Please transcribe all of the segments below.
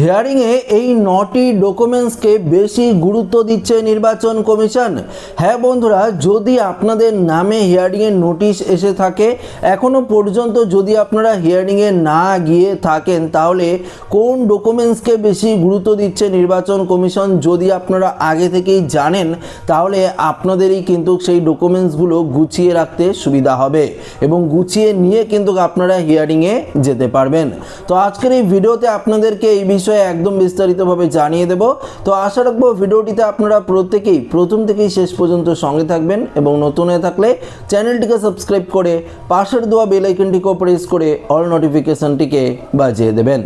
হিয়ারিংয়ে এই নটি ডকুমেন্টসকে বেশি গুরুত্ব দিচ্ছে নির্বাচন কমিশন। হ্যাঁ বন্ধুরা, যদি আপনাদের নামে হিয়ারিংয়ের নোটিশ এসে থাকে এখনও পর্যন্ত যদি আপনারা হিয়ারিংয়ে না গিয়ে থাকেন, তাহলে কোন ডকুমেন্টসকে বেশি গুরুত্ব দিচ্ছে নির্বাচন কমিশন যদি আপনারা আগে থেকেই জানেন, তাহলে আপনাদেরই কিন্তু সেই ডকুমেন্টসগুলো গুছিয়ে রাখতে সুবিধা হবে এবং গুছিয়ে নিয়ে কিন্তু আপনারা হিয়ারিংয়ে যেতে পারবেন। তো আজকের এই ভিডিওতে আপনাদেরকে এই বিষয়ে একদম বিস্তারিতভাবে জানিয়ে দেব। তো আশা রাখব ভিডিওটিতে আপনারা প্রত্যেকেই, প্রথম থেকেই শেষ পর্যন্ত সঙ্গে থাকবেন এবং নতুন হয়ে থাকলে চ্যানেলটিকে সাবস্ক্রাইব করে পাশের দেওয়া বেল আইকনটিকেও প্রেস করে অল নোটিফিকেশনটিকে বাজিয়ে দেবেন।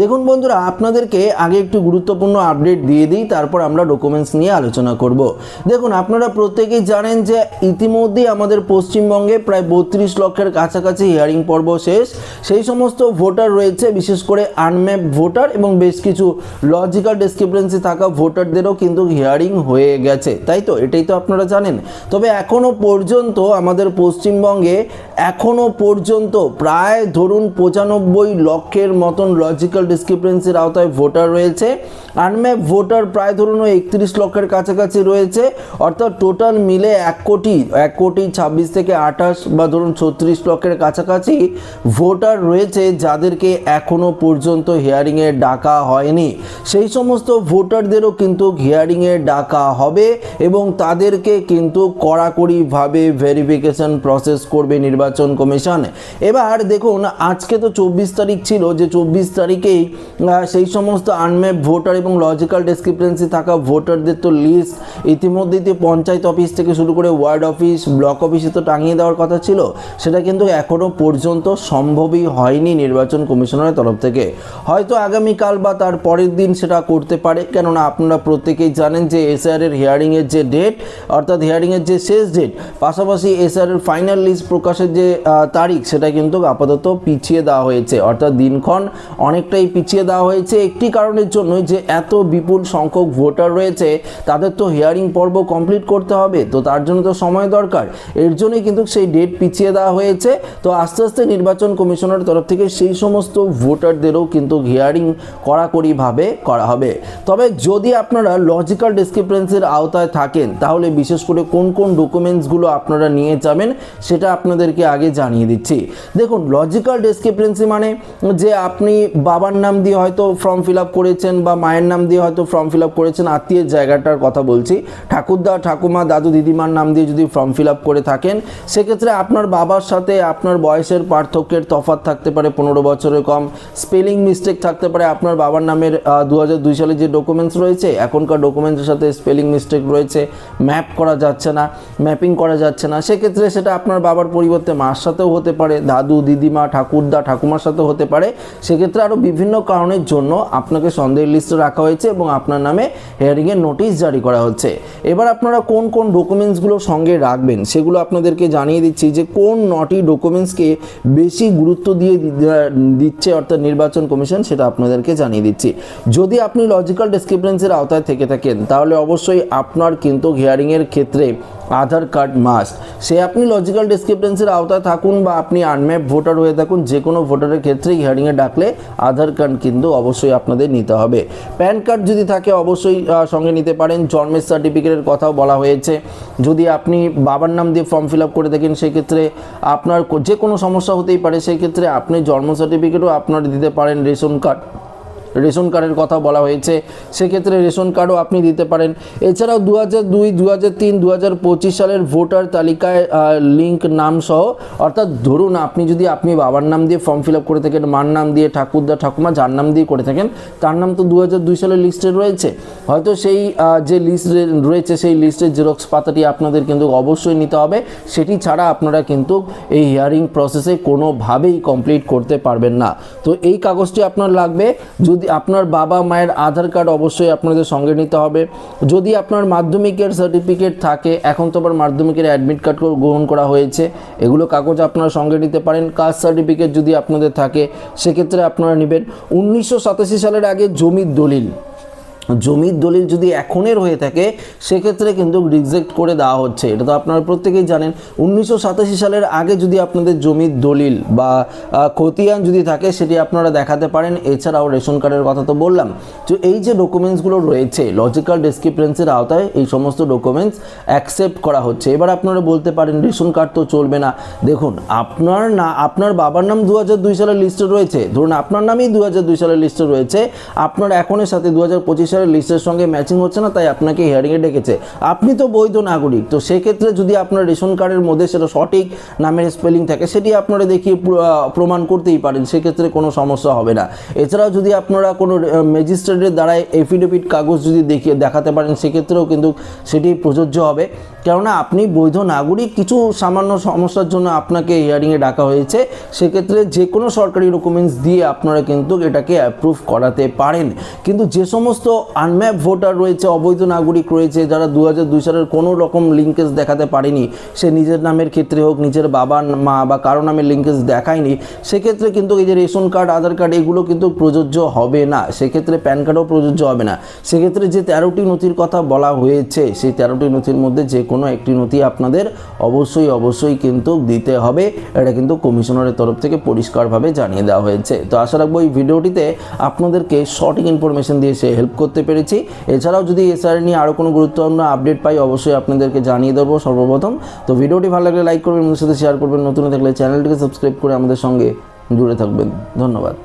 দেখুন বন্ধুরা, আপনাদেরকে আগে একটু গুরুত্বপূর্ণ আপডেট দিয়ে দিই, তারপর আমরা ডকুমেন্টস নিয়ে আলোচনা করব। দেখুন, আপনারা প্রত্যেকেই জানেন যে ইতিমধ্যেই আমাদের পশ্চিমবঙ্গে প্রায় বত্রিশ লক্ষের কাছাকাছি হিয়ারিং পর্ব শেষ। সেই সমস্ত ভোটার রয়েছে, বিশেষ করে আনম্যাপ ভোটার এবং বেশ কিছু লজিক্যাল ডিসক্রিপেন্সি থাকা ভোটারদেরও কিন্তু হিয়ারিং হয়ে গেছে। তাই তো? এটাই তো আপনারা জানেন। তবে এখনও পর্যন্ত আমাদের পশ্চিমবঙ্গে এখনও পর্যন্ত প্রায় ধরুন পঁচানব্বই লক্ষের মতন লজিক্যাল ডিসক্রিপেন্সির আওতায় ভোটার রয়েছে। আনম্যাপ ভোটার প্রায় ধরুন একত্রিশ লক্ষের কাছাকাছি রয়েছে। অর্থাৎ টোটাল মিলে এক কোটি এক কোটি ছাব্বিশ থেকে আঠাশ বা ধরুন ছত্রিশ লক্ষের কাছাকাছি ভোটার রয়েছে, যাদেরকে এখনও পর্যন্ত হিয়ারিংয়ে ডাকা হয়নি। সেই সমস্ত ভোটারদেরও কিন্তু হিয়ারিংয়ে ডাকা হবে এবং তাদেরকে কিন্তু কড়াকড়িভাবে ভেরিফিকেশন প্রসেস করবে নির্বাচন কমিশন। এবার দেখুন, আজকে তো চব্বিশ তারিখ ছিল যে চব্বিশ তারিখেই সেই সমস্ত আনম্যাপ ভোটার এবং লজিক্যাল ডিসক্রিপেন্সি থাকা ভোটারদের তো লিস্ট ইতিমধ্যেই তো পঞ্চায়েত অফিস থেকে শুরু করে ওয়ার্ড অফিস ব্লক অফিসে তো টাঙিয়ে দেওয়ার কথা ছিল। সেটা কিন্তু এখনও পর্যন্ত সম্ভবই হয়নি নির্বাচন কমিশনের তরফ থেকে। হয়তো আগামীকাল বা তার পরের দিন সেটা করতে পারে। কেননা আপনারা প্রত্যেকেই জানেন যে এসআর এর হিয়ারিংয়ের যে ডেট অর্থাৎ হিয়ারিংয়ের যে শেষ ডেট পাশাপাশি এসআর এর ফাইনাল লিস্ট প্রকাশের যে তারিখ, সেটা কিন্তু আপাতত পিছিয়ে দেওয়া হয়েছে। অর্থাৎ দিনক্ষণ অনেকটাই পিছিয়ে দেওয়া হয়েছে। একটি কারণের জন্যই যে এত বিপুল সংখ্যক ভোটার রয়েছে, তাদের তো হিয়ারিং পর্ব কমপ্লিট করতে হবে। তো তার জন্য তো সময় দরকার। এর জন্যই কিন্তু সেই ডেট পিছিয়ে দেওয়া হয়েছে। তো আস্তে আস্তে নির্বাচন কমিশনের তরফ থেকে সেই সমস্ত ভোটারদেরও কিন্তু হিয়ারিং কড়াকড়িভাবে করা হবে। তবে যদি আপনারা লজিক্যাল ডিসক্রিপেন্সির আওতায় থাকেন, তাহলে বিশেষ করে কোন কোন ডকুমেন্টসগুলো আপনারা নিয়ে যাবেন, সেটা আপনাদেরকে আগে জানিয়ে দিচ্ছি। দেখুন লজিক্যাল ডিসক্রিপেন্সি মানে যে আপনি বাবার নাম দিয়ে হয়তো ফর্ম ফিল আপ করেছেন বা মায়ের নাম দিয়ে হয়তো ফর্ম ফিল আপ করেছেন, আত্মীয়ের জায়গাটার কথা বলছি। ঠাকুরদা, ঠাকুমা, দাদু, দিদিমার নাম দিয়ে যদি ফর্ম ফিল আপ করে থাকেন, সেক্ষেত্রে আপনার বাবার সাথে আপনার বয়সের পার্থক্যের তফাৎ থাকতে পারে পনেরো বছরের কম স্পেলিং মিস্টেক থাকতে পারে, আপনার বাবার নামের দু হাজার দুই সালে যে ডকুমেন্টস রয়েছে, এখনকার ডকুমেন্টসের সাথে স্পেলিং মিস্টেক রয়েছে ম্যাপ করা যাচ্ছে না ম্যাপিং করা যাচ্ছে না। সেক্ষেত্রে সেটা আপনার বাবার পরিবর্তে মার সাথেও হতে পারে, দাদু, দিদিমা, ঠাকুরদা, ঠাকুমার সাথেও হতে পারে। সেক্ষেত্রে আরও বিভিন্ন কারণের জন্য আপনাকে সন্দেহের লিস্টে রাখা হয়েছে এবং আপনার নামে হেয়ারিংয়ের নোটিশ জারি করা হচ্ছে। এবার আপনারা কোন কোন ডকুমেন্টসগুলো সঙ্গে রাখবেন, সেগুলো আপনাদেরকে জানিয়ে দিচ্ছি যে কোন নটি ডকুমেন্টসকে বেশি গুরুত্ব দিয়ে দিচ্ছে অর্থাৎ নির্বাচন কমিশন, সেটা আপনাদেরকে জানিয়ে দিচ্ছি। যদি আপনি লজিক্যাল ডিসক্রিপেন্সির আওতায় থেকে থাকেন, তাহলে অবশ্যই আপনার কিন্তু হিয়ারিংয়ের ক্ষেত্রে আধার কার্ড মাস্ট সে আপনি লজিক্যাল ডিসক্রিপেন্সির আওতায় থাকুন বা আপনি আনম্যাপ ভোটার হয়ে থাকুন, যে কোনো ভোটারের ক্ষেত্রে হিয়ারিংয়ে ডাকলে আধার কার্ড কিন্তু অবশ্যই আপনাদের নিতে হবে। প্যান কার্ড যদি থাকে, অবশ্যই সঙ্গে নিতে পারেন। জন্মের সার্টিফিকেটের কথাও বলা হয়েছে। যদি আপনি বাবার নাম দিয়ে ফর্ম ফিল আপ করে থাকেন, সেক্ষেত্রে আপনার যে কোনো সমস্যা হতেই পারে। সেক্ষেত্রে আপনি জন্ম সার্টিফিকেটও আপনার দিতে পারেন রেশন কার্ড রেশন কার্ডের কথা বলা হয়েছে, সেক্ষেত্রে রেশন কার্ডও আপনি দিতে পারেন। এছাড়াও দু হাজার দুই দু হাজার তিন দু হাজার পঁচিশ সালের ভোটার তালিকায় লিঙ্ক নাম সহ অর্থাৎ ধরুন আপনি যদি আপনি বাবার নাম দিয়ে ফর্ম ফিল করে থাকেন, মার নাম দিয়ে ঠাকুরদা, ঠাকুমা, যার নাম দিয়ে করে থাকেন, তার নাম তো দু হাজার দুই সালের লিস্টে রয়েছে। হয়তো সেই যে লিস্ট রয়েছে সেই লিস্টের জেরক্স পাতাটি আপনাদের কিন্তু অবশ্যই নিতে হবে। সেটি ছাড়া আপনারা কিন্তু এই হিয়ারিং প্রসেসে কোনোভাবেই কমপ্লিট করতে পারবেন না। তো এই কাগজটি আপনার লাগবে। যদি আপনার বাবা মায়ের আধার কার্ড অবশ্যই আপনাদের সঙ্গে নিতে হবে। যদি আপনার মাধ্যমিকের সার্টিফিকেট থাকে, এখন তো আবার মাধ্যমিকের অ্যাডমিট কার্ড গ্রহণ করা হয়েছে। এগুলো কাগজ আপনারা সঙ্গে নিতে পারেন। কাস্ট সার্টিফিকেট যদি আপনাদের থাকে, সেক্ষেত্রে আপনারা নেবেন। উনিশশো সাতাশি সালের আগে জমির দলিল। জমির দলিল যদি এখনের হয়ে থাকে, সেক্ষেত্রে কিন্তু রিজেক্ট করে দেওয়া হচ্ছে। এটা তো আপনারা প্রত্যেকেই জানেন। উনিশশো সাতাশি সালের আগে যদি আপনাদের জমির দলিল বা খতিয়ান যদি থাকে, সেটি আপনারা দেখাতে পারেন। এছাড়াও রেশন কার্ডের কথা তো বললাম। তো এই যে ডকুমেন্টসগুলো রয়েছে লজিক্যাল ডিসক্রিপেন্সির আওতায় এই সমস্ত ডকুমেন্টস অ্যাকসেপ্ট করা হচ্ছে। এবার আপনারা বলতে পারেন, রেশন কার্ড তো চলবে না। দেখুন, আপনার না, আপনার বাবার নাম দু হাজার দুই সালের লিস্টে রয়েছে। ধরুন, আপনার নামই দু হাজার দুই সালের লিস্টে রয়েছে। আপনার এখনের সাথে দু হাজার পঁচিশ সালের লিস্টের সঙ্গে ম্যাচিং হচ্ছে না, তাই আপনাকে হিয়ারিংয়ে ডেকেছে। আপনি তো বৈধ নাগরিক, তো সেক্ষেত্রে যদি আপনার রেশন কার্ডের মধ্যে সেটা সঠিক নামের স্পেলিং থাকে, সেটি আপনারা দেখিয়ে প্রমাণ করতেই পারেন, সেক্ষেত্রে কোনো সমস্যা হবে না। এছাড়াও যদি আপনারা কোনো ম্যাজিস্ট্রেটের দ্বারাই এফিডেভিট কাগজ যদি দেখিয়ে, দেখাতে পারেন, সেক্ষেত্রেও কিন্তু সেটি প্রযোজ্য হবে। কেননা আপনি বৈধ নাগরিক, কিছু সামান্য সমস্যার জন্য আপনাকে হিয়ারিংয়ে ডাকা হয়েছে। সেক্ষেত্রে যে কোনো সরকারি ডকুমেন্টস দিয়ে আপনারা কিন্তু এটাকে অ্যাপ্রুভ করাতে পারেন। কিন্তু যে সমস্ত আনম্যাপ ভোটার রয়েছে, অবৈধ নাগরিক রয়েছে, যারা দু হাজার দুই সালের কোনো রকম লিঙ্কেজ দেখাতে পারেনি। সে নিজের নামের ক্ষেত্রে হোক, নিজের বাবা মা বা কারও নামের লিঙ্কেজ দেখায়নি, সেক্ষেত্রে কিন্তু এই যে রেশন কার্ড, আধার কার্ড, এগুলো কিন্তু প্রযোজ্য হবে না। সেক্ষেত্রে প্যান কার্ডও প্রযোজ্য হবে না। সেক্ষেত্রে যে তেরোটি নথির কথা বলা হয়েছে, সেই তেরোটি নথির মধ্যে যে কোনো একটি নথি আপনাদের অবশ্যই অবশ্যই কিন্তু দিতে হবে। এটা কিন্তু কমিশনারের তরফ থেকে পরিষ্কারভাবে জানিয়ে দেওয়া হয়েছে। তো আশা রাখব এই ভিডিওটিতে আপনাদেরকে সঠিক ইনফরমেশন দিয়ে সে হেল্প করতে পেরেছি। এছাড়াও যদি এসআর নিয়ে আরও কোনো গুরুত্বপূর্ণ আপডেট পাই, অবশ্যই আপনাদেরকে জানিয়ে দেবো সর্বপ্রথম। তো ভিডিওটি ভালো লাগলে লাইক করবেন আমাদের সাথে শেয়ার করবেন। নতুন থাকলে চ্যানেলটিকে সাবস্ক্রাইব করে আমাদের সঙ্গে জুড়ে থাকবেন। ধন্যবাদ।